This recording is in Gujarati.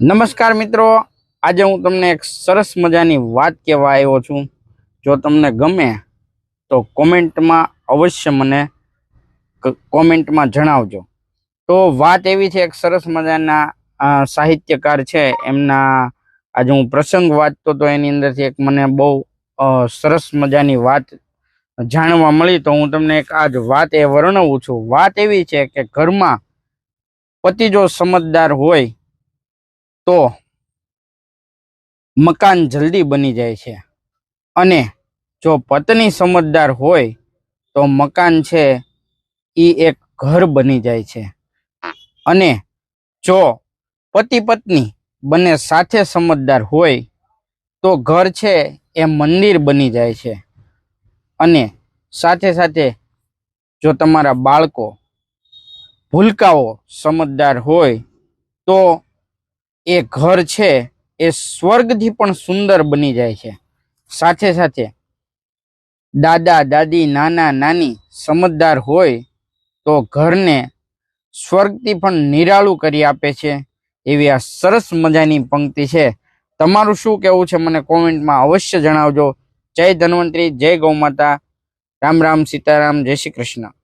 નમસ્કાર મિત્રો. આજે હું તમને એક સરસ મજાની વાત કહેવા આવ્યો છું. જો તમને ગમે તો કોમેન્ટમાં અવશ્ય મને કોમેન્ટમાં જણાવજો. તો વાત એવી છે, એક સરસ મજાના સાહિત્યકાર છે. એમના આજે હું પ્રસંગ વાંચતો તો એની અંદરથી એક મને બહુ સરસ મજાની વાત જાણવા મળી. તો હું તમને એક આજ વાત એ વર્ણવું છું. વાત એવી છે કે ઘરમાં પતિ જો સમજદાર હોય તો મકાન જલ્દી બની જાય છે. અને જો પત્ની સમજદાર હોય, તો મકાન છે એ એક ઘર બની જાય છે. અને જો પતિ પત્ની બંને સાથે સમજદાર હોય, તો ઘર છે એ મંદિર બની જાય છે. અને સાથે સાથે જો તમારા બાળકો ભૂલકાઓ સમજદાર હોય, તો એ ઘર છે, એ સ્વર્ગથી પણ સુંદર બની જાય છે. સાથે સાથે દાદા, દાદી, નાના, નાની સમજદાર હોય તો ઘરને સ્વર્ગથી પણ નિરાળું કરી આપે છે. એવી આ સરસ મજાની પંક્તિ છે. તમારું શું કહેવું છે મને કોમેન્ટમાં અવશ્ય જણાવજો. જય ધન્વંતરી, જય ગૌ માતા રામ રામ સીતારામ, જય શ્રી કૃષ્ણ.